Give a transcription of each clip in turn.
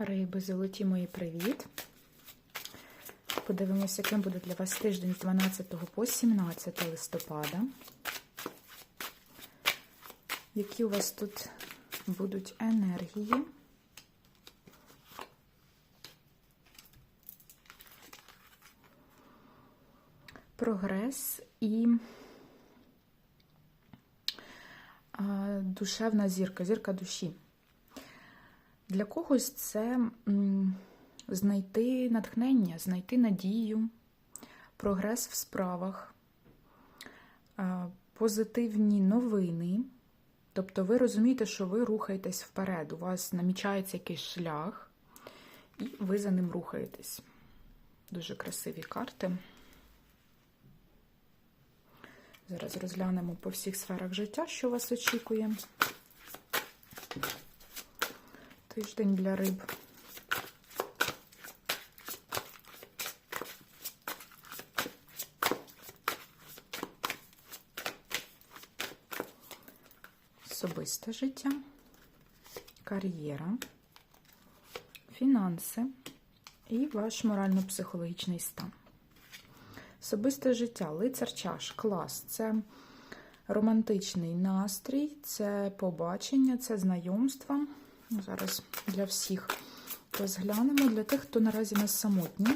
Риби, золоті мої привіт. Подивимося, яким буде для вас тиждень з 12 по 17 листопада. Які у вас тут будуть енергії? Прогрес і душевна зірка, зірка душі. Для когось це знайти натхнення, знайти надію, прогрес в справах, позитивні новини. Тобто ви розумієте, що ви рухаєтесь вперед, у вас намічається якийсь шлях, і ви за ним рухаєтесь. Дуже красиві карти. Зараз розглянемо по всіх сферах життя, що вас очікує. Тиждень для риб. Особисте життя, кар'єра, фінанси і ваш морально-психологічний стан. Особисте життя, лицар чаш, клас це романтичний настрій, це побачення, це знайомства. Зараз для всіх розглянемо. Для тих, хто наразі не самотній.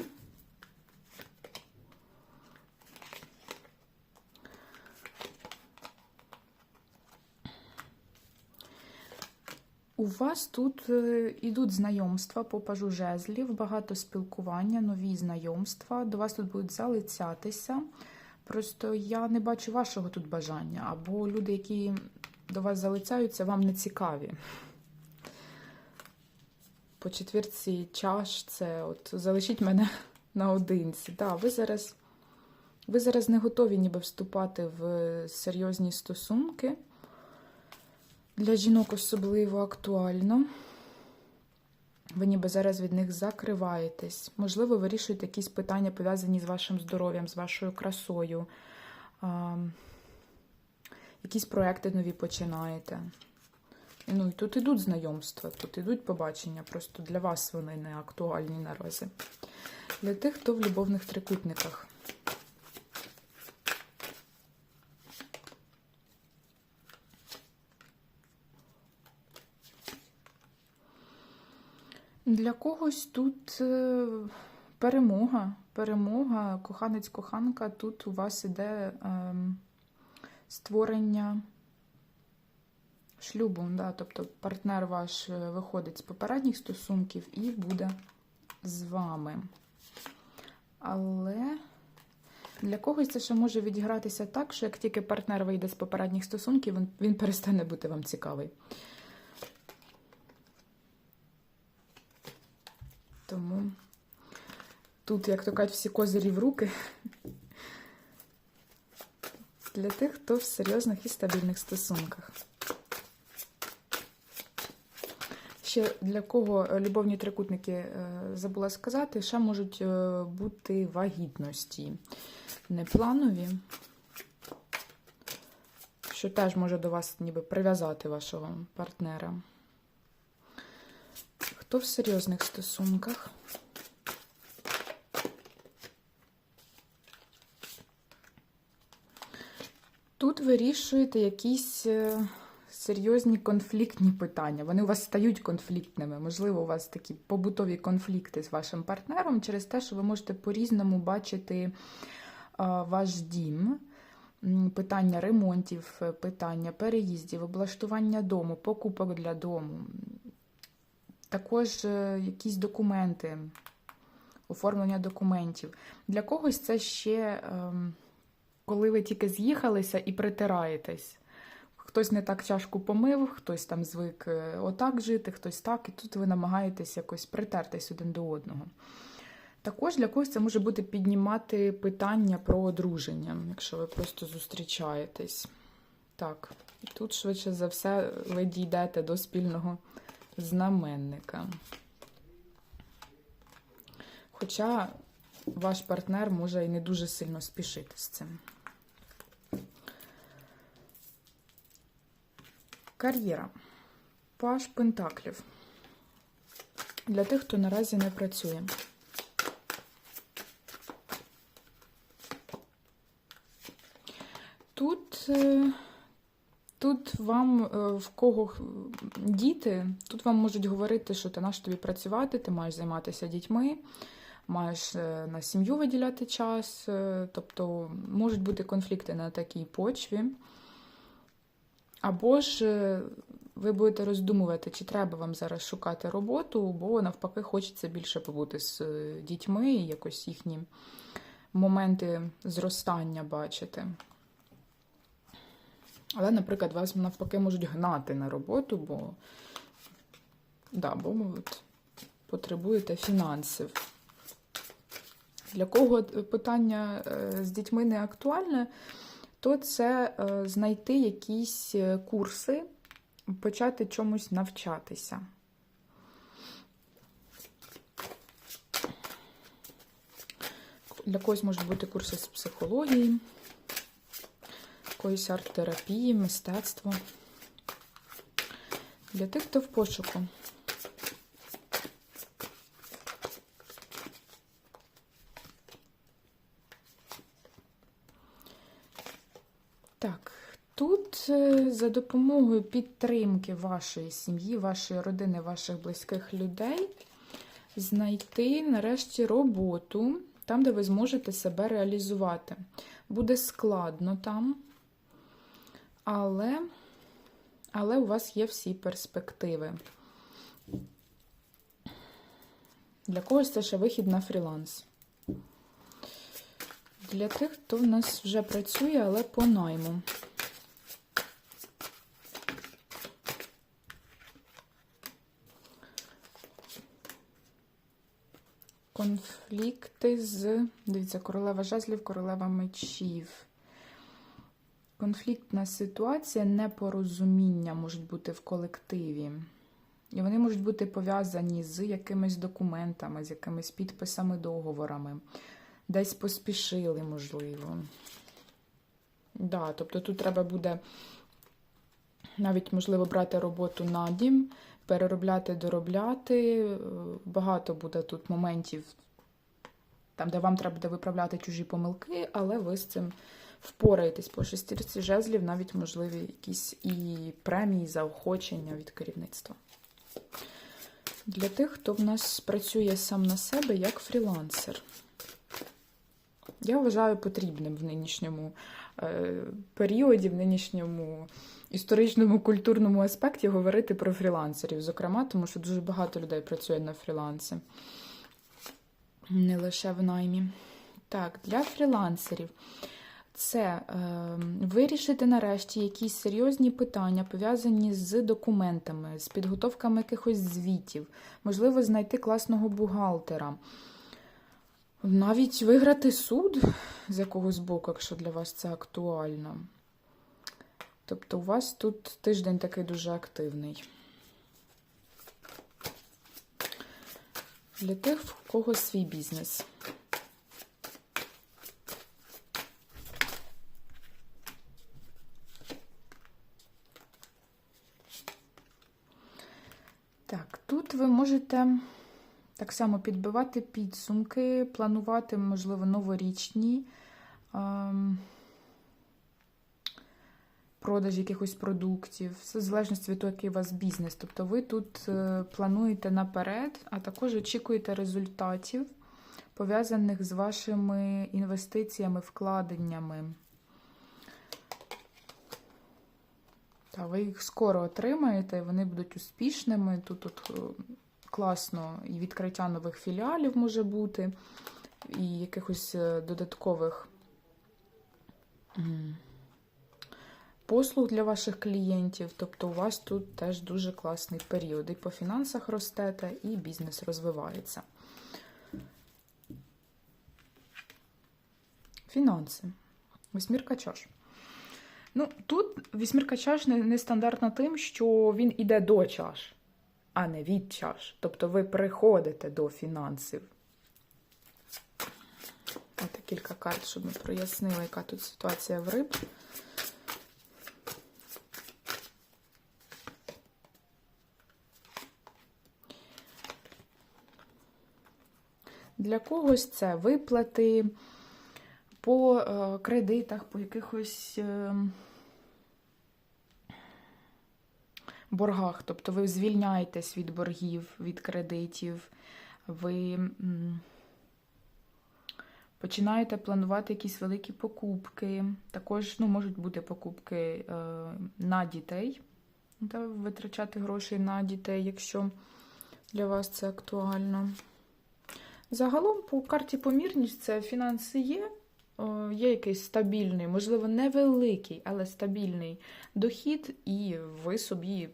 У вас тут е, ідуть знайомства по пажу жезлів, багато спілкування, нові знайомства. До вас тут будуть залицятися. Просто я не бачу вашого тут бажання, або люди, які до вас залицяються, вам не цікаві. По четвірці чаш це от залишіть мене наодинці. Да, ви зараз, ви зараз не готові ніби вступати в серйозні стосунки. Для жінок особливо актуально. Ви ніби зараз від них закриваєтесь. Можливо, вирішуєте якісь питання, пов'язані з вашим здоров'ям, з вашою красою. Якісь проекти нові починаєте. Ну, і тут ідуть знайомства, тут ідуть побачення. Просто для вас вони не актуальні наразі. Для тих, хто в любовних трикутниках. Для когось тут е, перемога, перемога, коханець-коханка, тут у вас іде е, створення шлюбу, да, тобто партнер ваш е, виходить з попередніх стосунків і буде з вами. Але для когось це ще може відігратися так, що як тільки партнер вийде з попередніх стосунків, він, він перестане бути вам цікавий. Тому тут, як то кажуть, всі козирі в руки для тих, хто в серйозних і стабільних стосунках. Ще для кого любовні трикутники е, забула сказати, ще можуть е, бути вагітності непланові, що теж може до вас ніби прив'язати вашого партнера. Хто в серйозних стосунках? Тут вирішуєте якісь е, серйозні конфліктні питання. Вони у вас стають конфліктними. Можливо, у вас такі побутові конфлікти з вашим партнером через те, що ви можете по-різному бачити ваш дім. Питання ремонтів, питання переїздів, облаштування дому, покупок для дому, також е, якісь документи, оформлення документів. Для когось це ще ем, коли ви тільки з'їхалися і притираєтесь. Хтось не так чашку помив, хтось там звик е, отак жити, хтось так, і тут ви намагаєтесь якось притертись один до одного. Також для когось це може бути піднімати питання про одруження, якщо ви просто зустрічаєтесь. Так, і тут швидше за все ви дійдете до спільного знаменника. Хоча ваш партнер може і не дуже сильно спішити з цим. Кар'єра. Паш Пентаклів. Для тих, хто наразі не працює. Тут, е, тут вам, е, в кого діти, тут вам можуть говорити, що ти наш тобі працювати, ти маєш займатися дітьми, маєш е, на сім'ю виділяти час. Тобто можуть бути конфлікти на такій почві. Або ж е, ви будете роздумувати, чи треба вам зараз шукати роботу, бо навпаки хочеться більше побути з е, дітьми і якось їхні моменти зростання бачити. Але, наприклад, вас навпаки можуть гнати на роботу, бо, да, бо от потребуєте фінансів. Для кого питання е, з дітьми не актуальне, то це е, знайти якісь е, курси, почати чомусь навчатися. Для когось можуть бути курси з психології, якоїсь арт-терапії, мистецтва. Для тих, хто в пошуку. Так, тут е, за допомогою підтримки вашої сім'ї, вашої родини, ваших близьких людей знайти нарешті роботу там, де ви зможете себе реалізувати. Буде складно там, але, але у вас є всі перспективи. Для когось це ще вихід на фріланс. Для тих, хто в нас вже працює, але по найму. Конфлікти з. Дивіться, королева жезлів, королева мечів. Конфліктна ситуація, непорозуміння можуть бути в колективі. І вони можуть бути пов'язані з якимись документами, з якимись підписами, договорами. Десь поспішили, можливо. Да, тобто тут треба буде навіть, можливо, брати роботу на дім, переробляти, доробляти. Е, Багато буде тут моментів, там, де вам треба буде виправляти чужі помилки, але ви з цим впораєтесь по шестірці жезлів, навіть можливі якісь і премії, заохочення від керівництва. Для тих, хто в нас працює сам на себе як фрілансер. Я вважаю потрібним в нинішньому е, періоді, в нинішньому історичному культурному аспекті говорити про фрілансерів, зокрема, тому що дуже багато людей працює на фрілансі, не лише в наймі. Так, для фрілансерів це е, вирішити нарешті якісь серйозні питання, пов'язані з документами, з підготовками якихось звітів, можливо, знайти класного бухгалтера. Навіть виграти суд з якогось боку, якщо для вас це актуально. Тобто у вас тут тиждень такий дуже активний. Для тих, в кого свій бізнес. Так, тут ви можете так само підбивати підсумки, планувати, можливо, новорічні ем, продаж якихось продуктів, все в залежності від того, який у вас бізнес. Тобто ви тут е, плануєте наперед, а також очікуєте результатів, пов'язаних з вашими інвестиціями, вкладеннями. Та ви їх скоро отримаєте, вони будуть успішними. Тут от е, класно і відкриття нових філіалів може бути, і якихось е, додаткових послуг для ваших клієнтів. Тобто у вас тут теж дуже класний період. І по фінансах ростете, і бізнес розвивається. Фінанси. Восьмірка чаш. Ну, тут вісьмірка чаш нестандартна тим, що він іде до чаш, а не від чаш. Тобто ви приходите до фінансів. Ось кілька карт, щоб ми прояснили, яка тут ситуація в риб. Для когось це виплати по е, кредитах, по якихось е, боргах. Тобто ви звільняєтесь від боргів, від кредитів, ви починаєте планувати якісь великі покупки. Також ну, можуть бути покупки е, на дітей, та, витрачати гроші на дітей, якщо для вас це актуально. Загалом по карті помірність це фінанси є. Є якийсь стабільний, можливо, невеликий, але стабільний дохід, і ви собі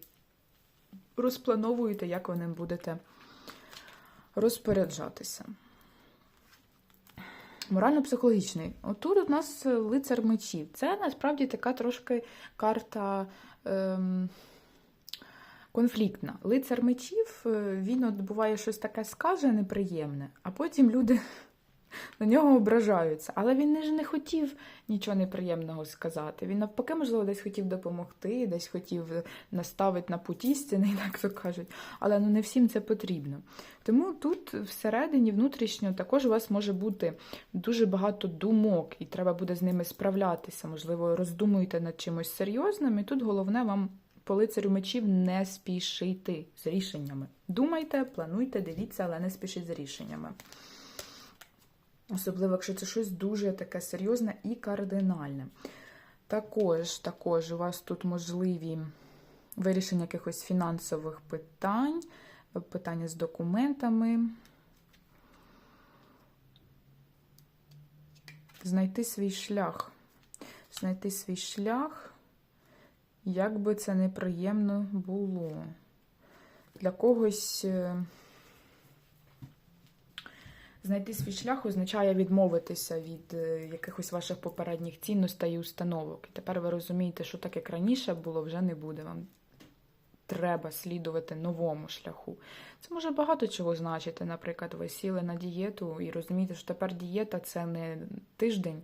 розплановуєте, як ви ним будете розпоряджатися. Морально-психологічний. Отут у нас лицар мечів. Це насправді така трошки карта ем, конфліктна. Лицар мечів, е, він от буває щось таке скаже неприємне, а потім люди на нього ображаються. Але він ж не хотів нічого неприємного сказати. Він навпаки, можливо, десь хотів допомогти, десь хотів наставити на путі стіни, як то кажуть. Але ну не всім це потрібно. Тому тут всередині, внутрішньо, також у вас може бути дуже багато думок, і треба буде з ними справлятися. Можливо, роздумуєте над чимось серйозним, і тут головне вам по лицарю мечів не спішити з рішеннями. Думайте, плануйте, дивіться, але не спішіть з рішеннями. Особливо, якщо це щось дуже таке серйозне і кардинальне. Також, також у вас тут можливі вирішення якихось фінансових питань, питання з документами. Знайти свій шлях. Знайти свій шлях, як би це неприємно було. Для когось. Знайти свій шлях означає відмовитися від е, якихось ваших попередніх цінностей і установок. І тепер ви розумієте, що так як раніше було, вже не буде. Вам треба слідувати новому шляху. Це може багато чого значити. Наприклад, ви сіли на дієту і розумієте, що тепер дієта це не тиждень,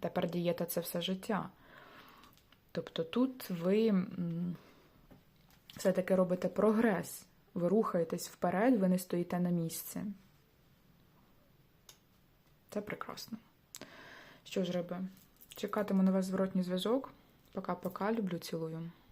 тепер дієта це все життя. Тобто тут ви все-таки робите прогрес, ви рухаєтесь вперед, ви не стоїте на місці. Це прекрасно. Що ж, риби, чекатиму на вас зворотній зв'язок. Пока-пока, люблю, цілую.